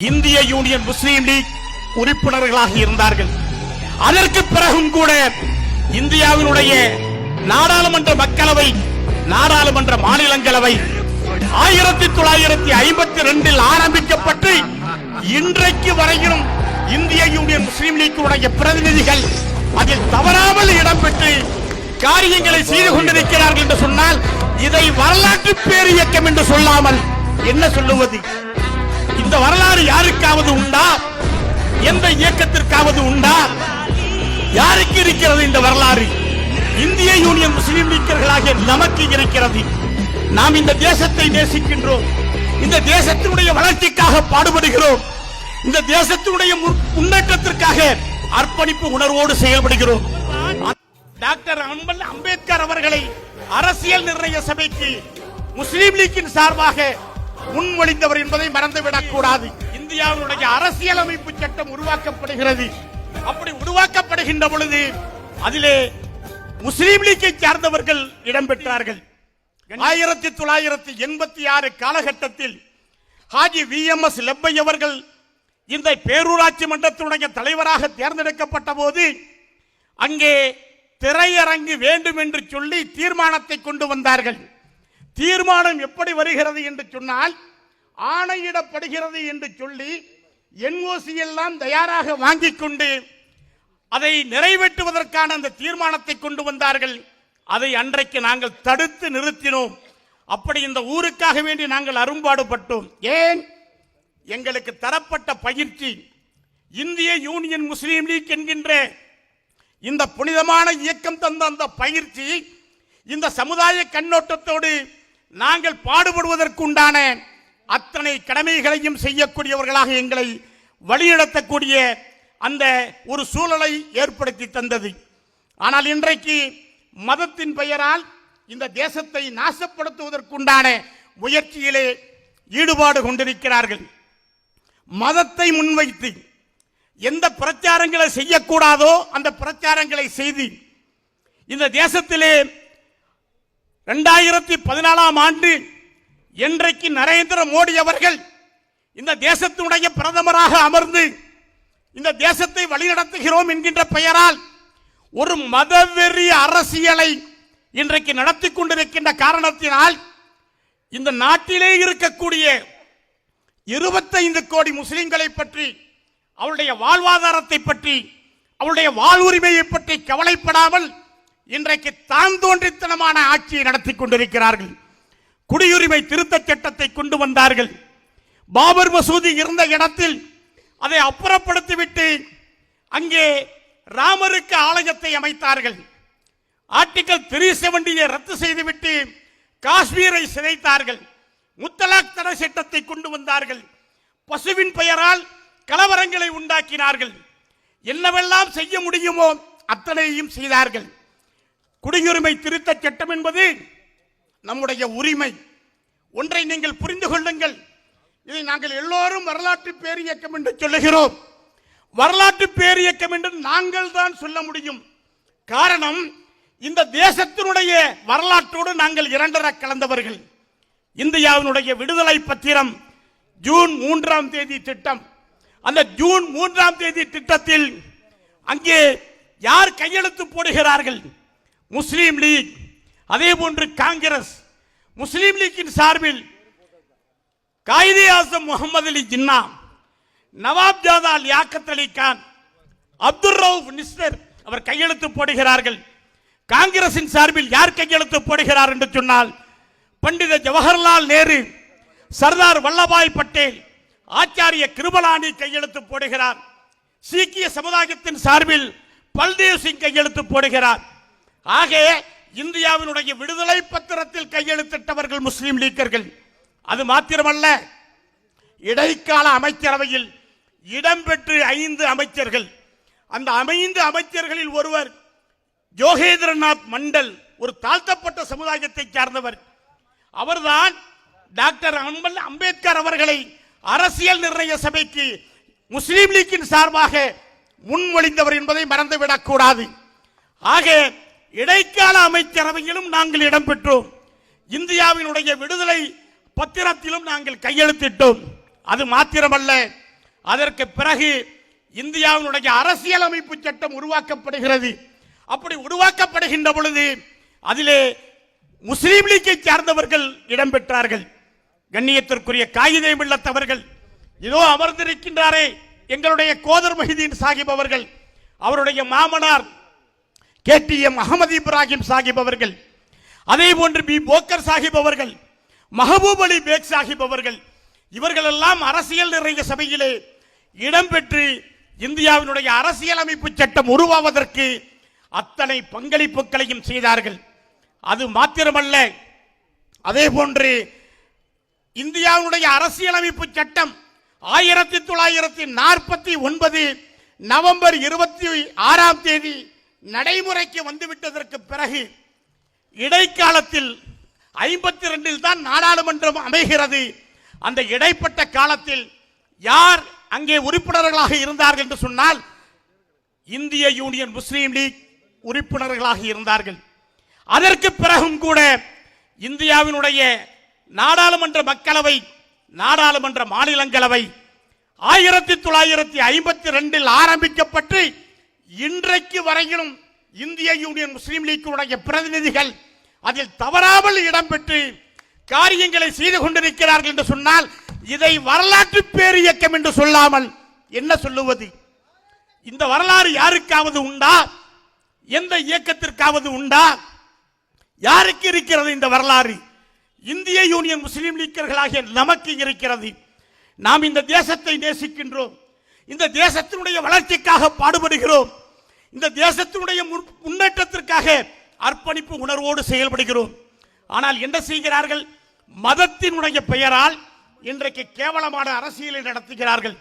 இந்திய யூனியன் முஸ்லீம் லீக் உறுப்பினர்களாக இருந்தார்கள். அதற்கு பிறகும் கூட இந்தியாவினுடைய நாடாளுமன்ற மக்களவை நாடாளுமன்ற மாநிலங்களவை ஆயிரத்தி தொள்ளாயிரத்தி ஐம்பத்தி ரெண்டில் ஆரம்பிக்கப்பட்டு இன்றைக்கு வரையிலும் இந்திய யூனியன் முஸ்லீம் லீக்கினுடைய பிரதிநிதிகள் அதில் தவறாமல் இடம்பெற்று காரியங்களை செய்து கொண்டிருக்கிறார்கள் என்று சொன்னால் இதை வரலாற்று பேரியக்கம் என்று சொல்லாமல் என்ன சொல்லுவது? இந்த வரலாறு யாருக்காவது உண்டா? எந்த இயக்கத்திற்காவது உண்டா? யாருக்கு இருக்கிறது இந்த வரலாறு? இந்திய யூனியன் முஸ்லீம் லீக்கர்களாகிய நமக்கு இருக்கிறது. நாம் இந்த தேசத்தை நேசிக்கின்றோம். இந்த தேசத்தினுடைய வளர்ச்சிக்காக பாடுபடுகிறோம். இந்த தேசத்தினுடைய முன்னேற்றத்திற்காக அர்ப்பணிப்பு உணர்வோடு செயல்படுகிறோம். டாக்டர் அம்பேத்கர் அவர்களை அரசியல் நிர்ணய சபைக்கு முஸ்லீம் லீக்கின் சார்பாக முன்மொழிந்தவர் என்பதை மறந்துவிடக் கூடாது இந்தியாவினுடைய அரசியலமைப்பு சட்டம் உருவாக்கப்படுகிறது. அப்படி உருவாக்கப்படுகின்ற பொழுது அதிலே முஸ்லீம் லீக்கை சார்ந்தவர்கள் இடம்பெற்றார்கள். ஆயிரத்தி தொள்ளாயிரத்தி எண்பத்தி ஆறு காலகட்டத்தில் Haji V M S Lebbai அவர்கள் இந்த பேரூராட்சி மன்றத்தினுடைய தலைவராக தேர்ந்தெடுக்கப்பட்ட போது அங்கே திரையரங்கு வேண்டும் என்று சொல்லி தீர்மானத்தை கொண்டு வந்தார்கள். தீர்மானம் எப்படி வருகிறது என்று சொன்னால் ஆணையிடப்படுகிறது என்று சொல்லி என்ஓசி எல்லாம் தயாராக வாங்கிக் கொண்டு அதை நிறைவேற்றுவதற்கான அந்த தீர்மானத்தை கொண்டு வந்தார்கள். அதை அன்றைக்கு நாங்கள் தடுத்து நிறுத்தினோம். அப்படி இந்த ஊருக்காக வேண்டி நாங்கள் அரும்பாடுபட்டோம். ஏன்? எங்களுக்கு தரப்பட்ட பயிற்சி இந்திய யூனியன் முஸ்லீம் லீக் என்கின்ற இந்த புனிதமான இயக்கம் தந்த அந்த பயிற்சி இந்த சமுதாய கண்ணோட்டத்தோடு நாங்கள் பாடுபடுவதற்குண்டான அத்தனை கடமைகளையும் செய்யக்கூடியவர்களாக எங்களை வழிநடத்தக்கூடிய அந்த ஒரு சூழலை ஏற்படுத்தி தந்தது. ஆனால் இன்றைக்கு மதத்தின் பெயரால் இந்த தேசத்தை நாசப்படுத்துவதற்குண்டான முயற்சியிலே ஈடுபாடு கொண்டிருக்கிறார்கள். மதத்தை முன்வைத்து எந்த பிரச்சாரங்களை செய்யக்கூடாதோ அந்த பிரச்சாரங்களை செய்து இந்த தேசத்திலே ரெண்டாயிரத்தி பதினாலாம் ஆண்டு என்றைக்கு நரேந்திர மோடி அவர்கள் இந்த தேசத்தினுடைய பிரதமராக அமர்ந்து இந்த தேசத்தை வழிநடத்துகிறோம் என்கின்ற பெயரால் ஒரு மதவெறி அரசியலை இன்றைக்கு நடத்தி கொண்டிருக்கின்ற காரணத்தினால் இந்த நாட்டிலே இருக்கக்கூடிய இருபத்தைந்து கோடி முஸ்லிம்களை பற்றி அவருடைய வாழ்வாதாரத்தை பற்றி அவருடைய வாழ்வுரிமையை பற்றி கவலைப்படாமல் இன்றைக்கு தான் தோன்றித்தனமான ஆட்சியை நடத்தி கொண்டிருக்கிறார்கள். குடியுரிமை திருத்தச் சட்டத்தை கொண்டு வந்தார்கள். பாபர் மசூதி இருந்த இடத்தில் அதை அப்புறப்படுத்திவிட்டு அங்கே ராமருக்கு ஆலயத்தை அமைத்தார்கள். ஆர்டிகல் த்ரீ செவன்டியை ரத்து செய்துவிட்டு காஷ்மீரை சிதைத்தார்கள். முத்தலாக் தடை சட்டத்தை கொண்டு வந்தார்கள். பசுவின் பெயரால் கலவரங்களை உண்டாக்கினார்கள். என்னவெல்லாம் செய்ய முடியுமோ அத்தனையும் செய்தார்கள். குடியுரிமை திருத்த சட்டம் என்பது நம்முடைய உரிமை. ஒன்றை நீங்கள் புரிந்து கொள்ளுங்கள். இதை நாங்கள் எல்லோரும் வரலாற்று பேரியக்கம் என்று சொல்லுகிறோம். வரலாற்று பேரியக்கம் என்று நாங்கள் தான் சொல்ல முடியும். காரணம் இந்த தேசத்தினுடைய வரலாற்றோடு நாங்கள் இரண்டர கலந்தவர்கள். இந்தியாவினுடைய விடுதலை பத்திரம் ஜூன் மூன்றாம் தேதி திட்டம். அந்த ஜூன் மூன்றாம் தேதி திட்டத்தில் அங்கே யார் கையெழுத்து போடுகிறார்கள்? முஸ்லீம் லீக் அதே போன்று காங்கிரஸ் முஸ்லீம் லீக்கின் சார்பில் காயிதே ஆசம் முகமது அலி ஜின்னா நவாப் ஜாதா யாக்கத் அலி கான் அப்துல் ரவுப் நிஸ்தர் அவர் கையெழுத்து போடுகிறார்கள். காங்கிரசின் சார்பில் யார் கையெழுத்து போடுகிறார் என்று சொன்னால் பண்டித ஜவஹர்லால் நேரு சர்தார் வல்லபாய் பட்டேல் ஆச்சாரிய கிருபலானி கையெழுத்து போடுகிறார். சீக்கிய சமுதாயத்தின் சார்பில் பல்தேவ் சிங் கையெழுத்து போடுகிறார். ஆக இந்தியாவினுடைய விடுதலை பத்திரத்தில் கையெழுத்திட்டவர்கள் முஸ்லீம் லீக்கர்கள். அது மாத்திரமல்ல இடைக்கால அமைச்சரவையில் இடம்பெற்று ஐந்து அமைச்சர்கள். அந்த ஐந்து அமைச்சர்களில் ஒருவர் யோகேந்திரநாத் மண்டல் ஒரு தாழ்த்தப்பட்ட சமுதாயத்தை சார்ந்தவர். அவர்தான் டாக்டர் அம்பல் அம்பேத்கர் அவர்களை அரசியல் நிர்ணய சபைக்கு முஸ்லீம் லீக்கின் சார்பாக முன்மொழிந்தவர் என்பதை மறந்துவிடக்கூடாது. ஆக இடைக்கால அமைச்சரவையிலும் நாங்கள் இடம்பெற்றோம். இந்தியாவினுடைய விடுதலை பத்திரத்திலும் நாங்கள் கையெழுத்திட்டோம். அது மாத்திரமல்ல அதற்கு பிறகு இந்தியாவினுடைய அரசியலமைப்பு சட்டம் உருவாக்கப்படுகிறது. அப்படி உருவாக்கப்படுகின்ற பொழுது அதிலே முஸ்லீம் லீக்கை சார்ந்தவர்கள் இடம்பெற்றார்கள். கண்ணியத்திற்குரிய காகிதை மில்லத்தவர்கள் இதோ அமர்ந்திருக்கின்றாரே எங்களுடைய கோதர் மஹிதீன் சாஹிப் அவர்கள் அவருடைய மாமனார் கேடிஎம் அகமது இப்ராஹிம் சாஹிப் அவர்கள் அதே போன்று பி. போக்கர் சாஹிப் அவர்கள் மஹபூப் அலி பேக் சாஹிப் அவர்கள் இவர்களெல்லாம் அரசியல் நிறைய சபையிலே இடம்பெற்று இந்தியாவினுடைய அரசியலமைப்பு சட்டம் உருவாவதற்கு அத்தனை பங்களிப்புகளையும் செய்தார்கள். அது மாத்திரமல்ல அதே போன்று இந்தியாவுடைய அரசியலமைப்பு சட்டம் ஆயிரத்தி தொள்ளாயிரத்தி நாற்பத்தி ஒன்பது நவம்பர் இருபத்தி ஆறாம் தேதி நடைமுறைக்கு வந்துவிட்டதற்கு பிறகு இடைக்காலத்தில் ஐம்பத்தி ரெண்டில் தான் நாடாளுமன்றம் அமைகிறது. அந்த இடைப்பட்ட காலத்தில் யார் அங்கே உறுப்பினர்களாக இருந்தார்கள் என்று சொன்னால் இந்திய யூனியன் முஸ்லீம் லீக் உறுப்பினர்களாக இருந்தார்கள். அதற்கு பிறகும் கூட இந்தியாவினுடைய நாடாளுமன்ற மக்களவை நாடாளுமன்ற மாநிலங்களவை ஆயிரத்தி தொள்ளாயிரத்தி ஐம்பத்தி ரெண்டில் ஆரம்பிக்கப்பட்டு இன்றைக்கு வரையிலும் இந்திய யூனியன் முஸ்லீம் லீக்குடைய பிரதிநிதிகள் அதில் தவறாமல் இடம்பெற்று காரியங்களை செய்து கொண்டிருக்கிறார்கள் என்று சொன்னால் இதை வரலாற்று பேரியக்கம் என்று சொல்லாமல் என்ன சொல்லுவது? இந்த வரலாறு யாருக்காவது உண்டா? எந்த இயக்கத்திற்காவது உண்டா? யாருக்கு இருக்கிறது இந்த வரலாறு? இந்திய யூனியன் முஸ்லீம் லீக்கர்களாகிய நமக்கு இருக்கிறது. நாம் இந்த தேசத்தை நேசிக்கின்றோம். இந்த தேசத்தினுடைய வளர்ச்சிக்காக பாடுபடுகிறோம். இந்த தேசத்தினுடைய முன்- முன்னேற்றத்திற்காக அர்ப்பணிப்பு உணர்வோடு செயல்படுகிறோம். ஆனால் என்ன செய்கிறார்கள்? மதத்தினுடைய பெயரால் இன்றைக்கு கேவலமான அரசியலை நடத்துகிறார்கள்.